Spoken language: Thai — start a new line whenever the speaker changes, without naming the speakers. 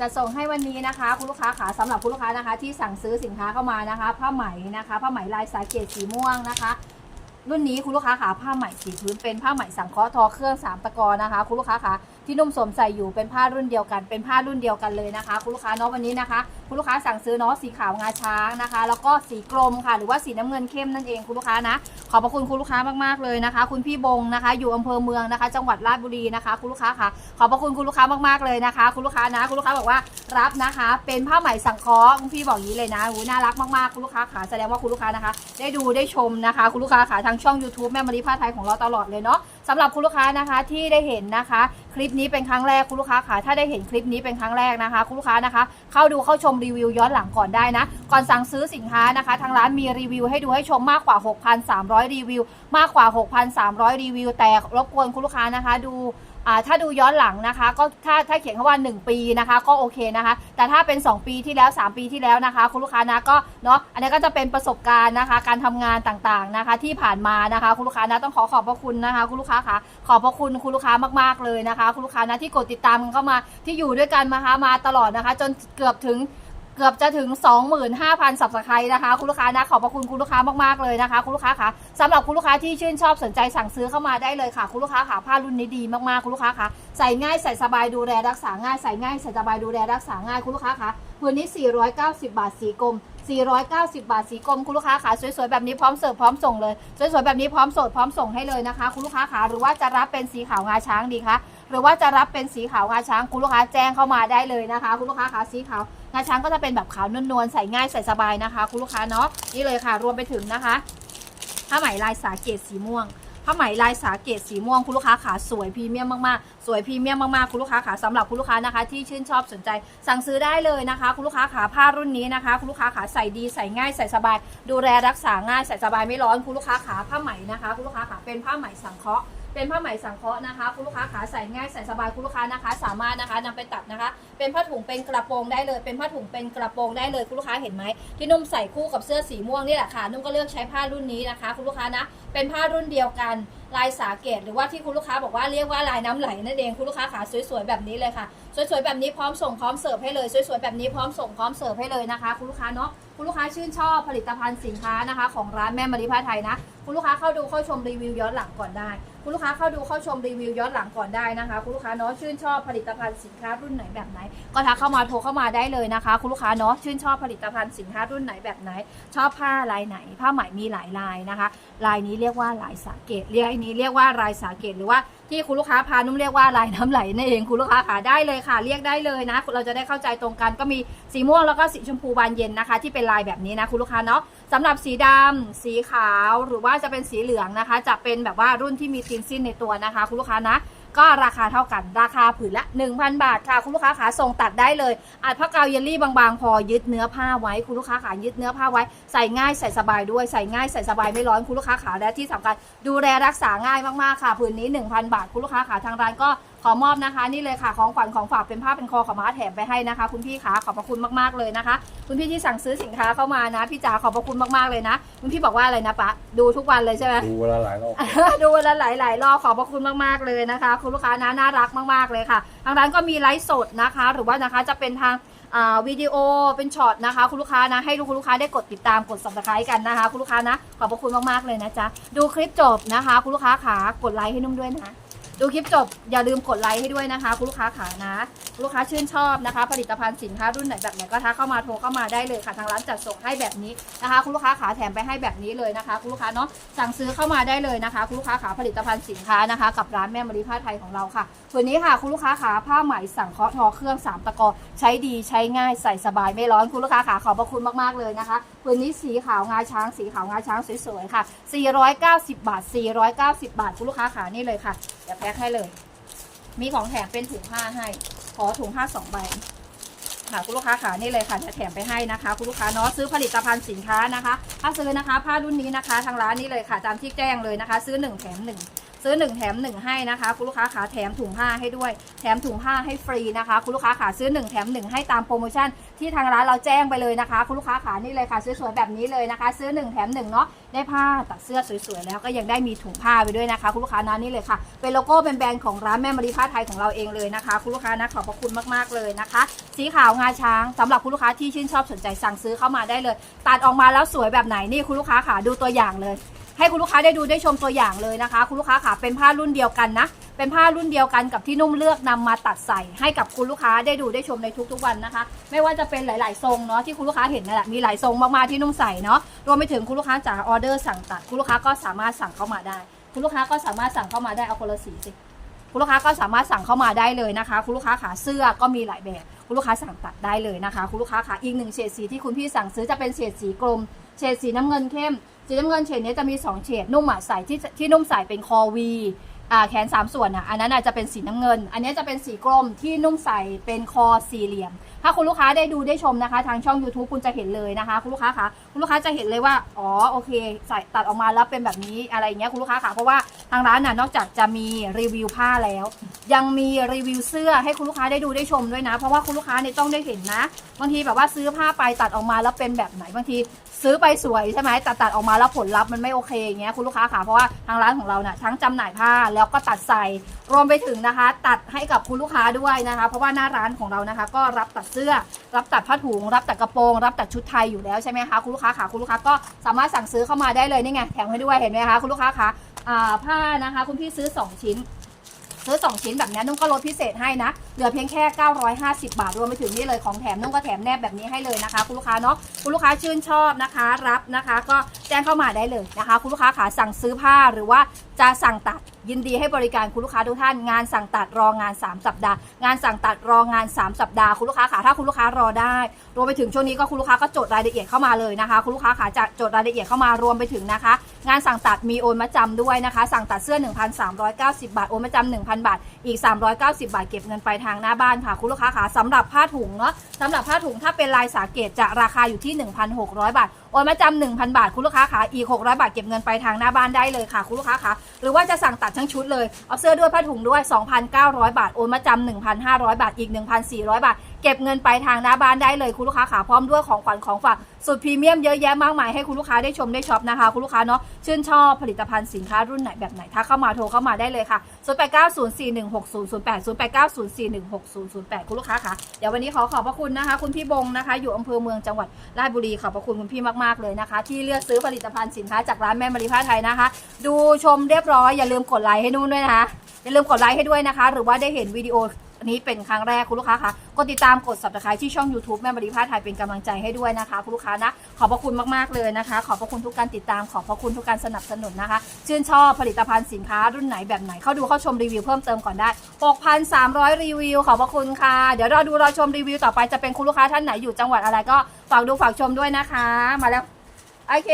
จะส่งให้วันนี้นะคะ คุณลูกค้าขาสำหรับคุณลูกค้านะคะ ที่สั่งซื้อสินค้าเข้ามานะคะ ผ้าไหมนะคะ ผ้าไหมลายสาเกตสีม่วงนะคะ รุ่นนี้คุณลูกค้าขาผ้าไหมสีพื้นเป็นผ้าไหมสังเคราะห์ทอเครื่องสามตะกอนะคะ คุณลูกค้าขา ที่นุ่มสวมใส่อยู่เป็นผ้ารุ่นเดียวกัน เป็นผ้ารุ่นเดียวกันเลยนะคะ คุณลูกค้าเนาะวันนี้นะคะ คุณลูกค้าสั่งซื้อเนาะสีขาวงาช้างนะคะ แล้วก็สีกรมค่ะ หรือว่าสีน้ำเงินเข้มนั่นเองคุณลูกค้านะ ขอบพระคุณคุณลูกค้ามากๆเลยนะคะ คุณพี่บงนะคะ อยู่อำเภอเมืองนะคะ จังหวัดราชบุรีนะคะ คุณลูกค้าค่ะ ขอบพระคุณคุณลูกค้ามากๆเลยนะคะ คุณลูกค้านะ คุณลูกค้าบอกว่ารับนะคะ เป็นผ้าไหมสังเคราะห์คุณพี่บอกอย่างนี้เลยนะหูน่ารักมากๆคุณลูกค้าค่ะแสดงว่าคุณลูกค้านะคะ ได้ดูได้ชมนะคะ คุณลูกค้าค่ะทางช่อง YouTube แม่มารีผ้าไทยของเราตลอดเลยเนาะสำหรับคุณลูกค้านะคะที่ได้เห็นนะคะ คลิปนี้เป็นครั้งแรกคุณลูกค้าค่ะถ้าได้เห็นคลิปนี้เป็นครั้งแรกนะคะคุณลูกค้านะคะ เข้าดูเข้าชมรีวิวย้อนหลังก่อนได้นะ ก่อนสั่งซื้อสินค้านะคะ ทางร้านมีรีวิวให้ดูให้ชมมากกว่า 6,300 รีวิว มากกว่า 6,300 รีวิว แต่รบกวนคุณลูกค้านะคะ ดู ถ้าดูย้อนหลังนะคะ ก็ถ้าถ้าเขียนคำว่า 1 ปีนะคะ ก็โอเคนะคะ แต่ถ้าเป็น 2 ปีที่แล้ว 3 ปีที่แล้วนะคะ คุณลูกค้านะก็เนาะอันนี้ก็จะเป็นประสบการณ์นะคะ การทำงานต่างๆนะคะ ที่ผ่านมานะคะ คุณลูกค้านะต้องขอขอบพระคุณนะคะ คุณลูกค้าค่ะขอบพระคุณคุณลูกค้ามากๆเลยนะคะ คุณลูกค้านะที่กดติดตามกันเข้ามาที่อยู่ด้วยกันมาคะมาตลอดนะคะ จนเกือบถึง กือบจะถึง 25,000 สับสไครต์นะคะคุณลูกค้านะขอบพระคุณคุณลูกค้ามากๆเลยนะคะ คุณลูกค้าค่ะสำหรับคุณลูกค้าที่ชื่นชอบสนใจสั่งซื้อเข้ามาได้เลยค่ะ คุณลูกค้าค่ะผ้ารุ่นนี้ดีมากๆคุณลูกค้าค่ะใส่ง่ายใส่สบายดูแลรักษาง่ายใส่ง่ายใส่สบายดูแลรักษาง่ายคุณลูกค้าค่ะพื้นนี้ 490 บาทสีกลม490 บาทสีกลมคุณลูกค้าค่ะสวยๆแบบนี้พร้อมเสิร์ฟพร้อมส่งเลยสวยๆแบบนี้พร้อมสดพร้อมส่งให้เลยนะคะ คุณลูกค้าค่ะหรือว่าจะรับเป็นสีขาวงาช้างดีคะหรือว่าจะรับเป็นสีขาวงาช้างคุณลูกค้าแจ้งเข้ามาได้เลยนะคะ คุณลูกค้าค่ะสีขาว งาช้างก็จะเป็นแบบขาวนวลๆใส่ง่ายใส่สบายนะคะ คุณลูกค้าเนาะนี่เลยค่ะ รวมไปถึงนะคะผ้าไหมลายสาเกตสีม่วงผ้าไหมลายสาเกตสีม่วงคุณลูกค้าขาสวยพรีเมียมมากๆ สวยพรีเมียมมากๆคุณลูกค้าขาสำหรับคุณลูกค้านะคะ ที่ชื่นชอบสนใจสั่งซื้อได้เลยนะคะ คุณลูกค้าขาผ้ารุ่นนี้นะคะ คุณลูกค้าขาใส่ดีใส่ง่ายใส่สบาย ดูแลรักษาง่ายใส่สบายไม่ร้อนคุณลูกค้าขาผ้าไหมนะคะ คุณลูกค้าขาเป็นผ้าไหมสังเคราะห์ เป็นผ้าไหมสังเคราะห์นะคะ คุณลูกค้าขาใส่ง่ายใส่สบายคุณลูกค้านะคะ สามารถนะคะนำไปตัดนะคะ เป็นผ้าถุงเป็นกระโปรงได้เลย เป็นผ้าถุงเป็นกระโปรงได้เลยคุณลูกค้าเห็นไหมที่นุ่มใส่คู่กับเสื้อสีม่วงนี่แหละค่ะนุ่มก็เลือกใช้ผ้ารุ่นนี้นะคะ คุณลูกค้านะ เป็นผ้ารุ่นเดียวกันลายสาเกตหรือว่าที่คุณลูกค้าบอกว่าเรียกว่าลายน้ำไหลนั่นเองคุณลูกค้าขาสวยๆแบบนี้เลยค่ะสวยๆแบบนี้พร้อมส่งพร้อมเสิร์ฟให้เลยสวยๆแบบนี้พร้อมส่งพร้อมเสิร์ฟให้เลยนะคะ คุณลูกค้าเนาะคุณลูกค้าชื่นชอบผลิตภัณฑ์สินค้านะคะ ของร้านแม่มาริผ้าไทยนะ คุณลูกค้าเข้าดูเข้าชมรีวิวย้อนหลังก่อนได้ คุณลูกค้าเข้าดูเข้าชมรีวิวย้อนหลังก่อนได้นะคะ คุณลูกค้าเนาะชื่นชอบผลิตภัณฑ์สินค้ารุ่นไหนแบบไหน ก็ทักเข้ามาโทรเข้ามาได้เลยนะคะ คุณลูกค้าเนาะชื่นชอบผลิตภัณฑ์สินค้ารุ่นไหนแบบไหน ชอบผ้าลายไหน ผ้าไหมมีหลายลายนะคะ ลายนี้เรียกว่าลายสาเกตเรียกนี้เรียกว่าลายสาเกตหรือว่าที่คุณลูกค้าพานุ่มเรียกว่าลายน้ำไหลนั่นเองคุณลูกค้าขาได้เลยค่ะ เรียกได้เลยนะ เราจะได้เข้าใจตรงกันก็มีสีม่วงแล้วก็สีชมพูบานเย็นนะคะ ที่เป็นลายแบบนี้นะคุณลูกค้าเนาะสำหรับสีดำสีขาวหรือว่าจะเป็นสีเหลืองนะคะ จะเป็นแบบว่ารุ่นที่มีซิงสิ้นในตัวนะคะ คุณลูกค้านะ ก็ราคาเท่ากันราคาผืนละ 1,000 บาทค่ะ คุณลูกค้าขาส่งตัดได้เลยอาจผ้ากาวเยลลี่บางๆ พอยึดเนื้อผ้าไว้คุณลูกค้าขายึดเนื้อผ้าไว้ใส่ง่ายใส่สบายด้วยใส่ง่ายใส่สบายไม่ร้อนคุณลูกค้าขาและที่สำคัญดูแลรักษาง่ายมากๆค่ะผืนนี้ 1,000 บาทคุณลูกค้าขาทางร้านก็ ขอมอบนะคะ นี่เลยค่ะของขวัญของฝากเป็นผ้าเป็นคอขาวม้าแถมไปให้นะคะ คุณพี่ขาขอบพระคุณมากๆเลยนะคะ คุณพี่ที่สั่งซื้อสินค้าเข้ามานะพี่จ๋าขอบพระคุณมากๆเลยนะ คุณพี่บอกว่าอะไรนะปะดูทุกวันเลยใช่ไหม
ดูเวลาหลายรอบ
ดูวันละหลายๆรอบขอบพระคุณมากๆเลยนะคะ คุณลูกค้านะน่ารักมากๆเลยค่ะ ทางร้านก็มีไลฟ์สดนะคะ หรือว่านะคะจะเป็นทางอ่าวิดีโอเป็นช็อตนะคะ คุณลูกค้านะให้คุณลูกค้าได้กดติดตามกด subscribe กันนะคะ คุณลูกค้านะขอบพระคุณมากๆเลยนะจ๊ะดูคลิปจบนะคะ คุณลูกค้าขากดไลค์ให้นุ่มด้วยนะ ดูคลิปจบอย่าลืมกดไลค์ให้ด้วยนะคะ คุณลูกค้าขานะคุณลูกค้าชื่นชอบนะคะ ผลิตภัณฑ์สินค้ารุ่นไหนแบบไหนก็ทักเข้ามาโทรเข้ามาได้เลยค่ะทางร้านจัดส่งให้แบบนี้นะคะ คุณลูกค้าขาแถมไปให้แบบนี้เลยนะคะ คุณลูกค้าเนาะสั่งซื้อเข้ามาได้เลยนะคะ คุณลูกค้าขาผลิตภัณฑ์สินค้านะคะ กับร้านแม่มารีผ้าไทยของเราค่ะส่วนนี้ค่ะคุณลูกค้าขาผ้าไหมสังเคราะห์ทอเครื่องสามตะกอใช้ดีใช้ง่ายใส่สบายไม่ร้อนคุณลูกค้าขาขอบพระคุณมากๆเลยนะคะผืนนี้สีขาวงาช้างสีขาวงาช้างสวยๆค่ะ 490 บาท 490 บาทคุณลูกค้าขานี่เลยค่ะ ดี๋ยวแพ็คให้เลย มีของแถมเป็นถุงผ้าให้ ขอถุงผ้าสองใบค่ะคุณลูกค้าขานี่เลยค่ะจะแถมไปให้นะคะ คุณลูกค้าเนาะซื้อผลิตภัณฑ์สินค้านะคะ ถ้าซื้อนะคะ ผ้ารุ่นนี้นะคะ ทางร้านนี้เลยค่ะตามที่แจ้งเลยนะคะ ซื้อ1แถม1 ซื้อ 1 แถม 1 ให้นะคะ คุณลูกค้าขาแถมถุงผ้าให้ด้วย แถมถุงผ้าให้ฟรีนะคะ คุณลูกค้าขาซื้อ 1 แถม 1 ให้ตามโปรโมชั่นที่ทางร้านเราแจ้งไปเลยนะคะ คุณลูกค้าขานี่เลยค่ะสวยๆแบบนี้เลยนะคะ ซื้อ 1 แถม1เนาะได้ผ้าตัดเสื้อสวยๆแล้วก็ยังได้มีถุงผ้าไปด้วยนะคะ คุณลูกค้านะนี่เลยค่ะเป็นโลโก้เป็นแบรนด์ของร้านแม่มารีผ้าไทยของเราเองเลยนะคะ คุณลูกค้านะขอบพระคุณมากๆเลยนะคะ สีขาวงาช้างสำหรับคุณลูกค้าที่ชื่นชอบสนใจสั่งซื้อเข้ามาได้เลย ตัดออกมาแล้วสวยแบบไหนนี่คุณลูกค้าขาดูตัวอย่างเลย ให้คุณลูกค้าได้ดูได้ชมตัวอย่างเลยนะคะ คุณลูกค้าขาเป็นผ้ารุ่นเดียวกันนะ เป็นผ้ารุ่นเดียวกันกับที่นุ่มเลือกนำมาตัดใส่ ให้กับคุณลูกค้าได้ดูได้ชมในทุกๆวันนะคะ ไม่ว่าจะเป็นหลาย ๆ ทรงเนาะที่คุณลูกค้าเห็นนั่นแหละมีหลายทรงมากๆที่นุ่มใส่เนาะรวมไปถึงคุณลูกค้าจากออเดอร์สั่งตัด คุณลูกค้าก็สามารถสั่งเข้ามาได้ คุณลูกค้าก็สามารถสั่งเข้ามาได้เอาคนละสีสิคุณลูกค้าก็สามารถสั่งเข้ามาได้เลยนะคะ คุณลูกค้าขาเสื้อก็มีหลายแบบ คุณลูกค้าสั่งตัดได้เลยนะคะ คุณลูกค้าขาอีกหนึ่งเฉดสีที่คุณพี่สั่งซื้อจะเป็นเฉดสีกลมเฉดสีน้ำเงินเข้ม สีน้ำเงินเฉดนี้จะมี 2 เฉดนุ่มอะใส่ที่ที่นุ่มใส่เป็นคอวีอ่าแขน 3 ส่วนอะอันนั้นอะจะเป็นสีน้ำเงิน อันนี้จะเป็นสีกลมที่นุ่มใส่เป็นคอสี่เหลี่ยม ถ้าคุณลูกค้าได้ดูได้ชมนะคะ ทางช่อง YouTube คุณจะเห็นเลยนะคะ คุณลูกค้าคะคุณลูกค้าจะเห็นเลยว่าอ๋อโอเคใส่ตัดออกมาแล้วเป็นแบบนี้อะไรอย่างเงี้ยคุณลูกค้าคะเพราะว่าทางร้านน่ะนอกจากจะมีรีวิวผ้าแล้ว ยังมีรีวิวเสื้อให้คุณลูกค้าได้ดูได้ชมด้วยนะ เพราะว่าคุณลูกค้าเนี่ยต้องได้เห็นนะบางทีแบบว่าซื้อผ้าไปตัดออกมาแล้วเป็นแบบไหนบางที ซื้อไปสวยใช่ไหมแต่ตัดออกมาแล้วผลลัพธ์มันไม่โอเคอย่างเงี้ยคุณลูกค้าค่ะเพราะว่าทางร้านของเราเนี่ยทั้งจำหน่ายผ้าแล้วก็ตัดใส่รวมไปถึงนะคะ ตัดให้กับคุณลูกค้าด้วยนะคะ เพราะว่าหน้าร้านของเรานะคะ ก็รับตัดเสื้อ รับตัดผ้าถุง รับตัดกระโปรง รับตัดชุดไทยอยู่แล้วใช่ไหมคะคุณลูกค้าค่ะคุณลูกค้าก็สามารถสั่งซื้อเข้ามาได้เลยนี่ไงแถมให้ด้วยเห็นไหมคะคุณลูกค้าคะอ่าผ้านะคะ คุณพี่ซื้อ 2 ชิ้นซื้อ 2 ชิ้นแบบนี้นุ่งก็ลดพิเศษให้นะ ลือเพียงแค่ 950 บาทรวมไปถึงนี่เลยของแถมนุ่งก็แถมแนบแบบนี้ให้เลยนะคะ คุณลูกค้าเนาะคุณลูกค้าชื่นชอบนะคะ รับนะคะ ก็แจ้งเข้ามาได้เลยนะคะ คุณลูกค้าขาสั่งซื้อผ้าหรือว่าจะสั่งตัดยินดีให้บริการคุณลูกค้าทุกท่านงานสั่งตัดรองาน 3 สัปดาห์ งานสั่งตัดรองาน 3 สัปดาห์คุณลูกค้าขาถ้าคุณลูกค้ารอได้รวมไปถึงช่วงนี้ก็คุณลูกค้าก็จดรายละเอียดเข้ามาเลยนะคะ คุณลูกค้าขาจะจดรายละเอียดเข้ามารวมไปถึงนะคะ งานสั่งตัดมีโอนมาจำด้วยนะคะ สั่งตัดเสื้อ 1,390 บาทโอนมาจำ1,000 บาทอีก 390 บาทเก็บเงินปลายทางหน้าบ้านค่ะ คุณลูกค้าค่ะสำหรับผ้าถุงเนาะสำหรับผ้าถุงถ้าเป็นลายสาเกตจะราคาอยู่ที่ 1,600 บาท โอนมาจำ1,000บาท คุณลูกค้าขาอีก600บาทเก็บเงินไปทางหน้าบ้านได้เลยค่ะคุณลูกค้าขาหรือว่าจะสั่งตัดทั้งชุดเลย เอาเสื้อด้วยผ้าถุงด้วย2,900บาท โอนมาจำ1,500บาท อีก1,400บาท เก็บเงินไปทางหน้าบ้านได้เลยคุณลูกค้าขาพร้อมด้วยของขวัญของฝากสุดพรีเมียมเยอะแยะมากมายให้คุณลูกค้าได้ชมได้ช็อปนะคะคุณลูกค้าเนาะชื่นชอบผลิตภัณฑ์สินค้ารุ่นไหนแบบไหนถ้าเข้ามาโทรเข้ามาได้เลยค่ะ0890416008 0890416008 คุณลูกค้าค่ะเดี๋ยววันนี้ขอขอบพระคุณนะคะ คุณพี่บงนะคะ อยู่อำเภอเมืองจังหวัดราชบุรีขอบพระคุณคุณพี่มากๆเลยนะคะ ที่เลือกซื้อผลิตภัณฑ์สินค้าจากร้านแม่มารีผ้าไทยนะคะ ดูชมเรียบร้อยอย่าลืมกดไลค์ให้นู่นด้วยนะคะอย่าลืมกดไลค์ให้ด้วยนะคะ หรือว่าได้เห็นวิดีโอ อันนี้เป็นครั้งแรกคุณลูกค้าคะกดติดตามกด subscribe ที่ช่อง YouTube แม่บริพาไทยเป็นกำลังใจให้ด้วยนะคะคุณลูกค้านะขอบพระคุณมากๆเลยนะคะ ขอบพระคุณทุกการติดตามขอบพระคุณทุกการสนับสนุนนะคะ ชื่นชอบผลิตภัณฑ์สินค้ารุ่นไหนแบบไหนเข้าดูเข้าชมรีวิวเพิ่มเติมก่อนได้ 6,300 รีวิวขอบพระคุณค่ะ เดี๋ยวเราดูเราชมรีวิวต่อไปจะเป็นคุณลูกค้าท่านไหนอยู่จังหวัดอะไรก็ฝากดูฝากชมด้วยนะคะ มาแล้วโอเค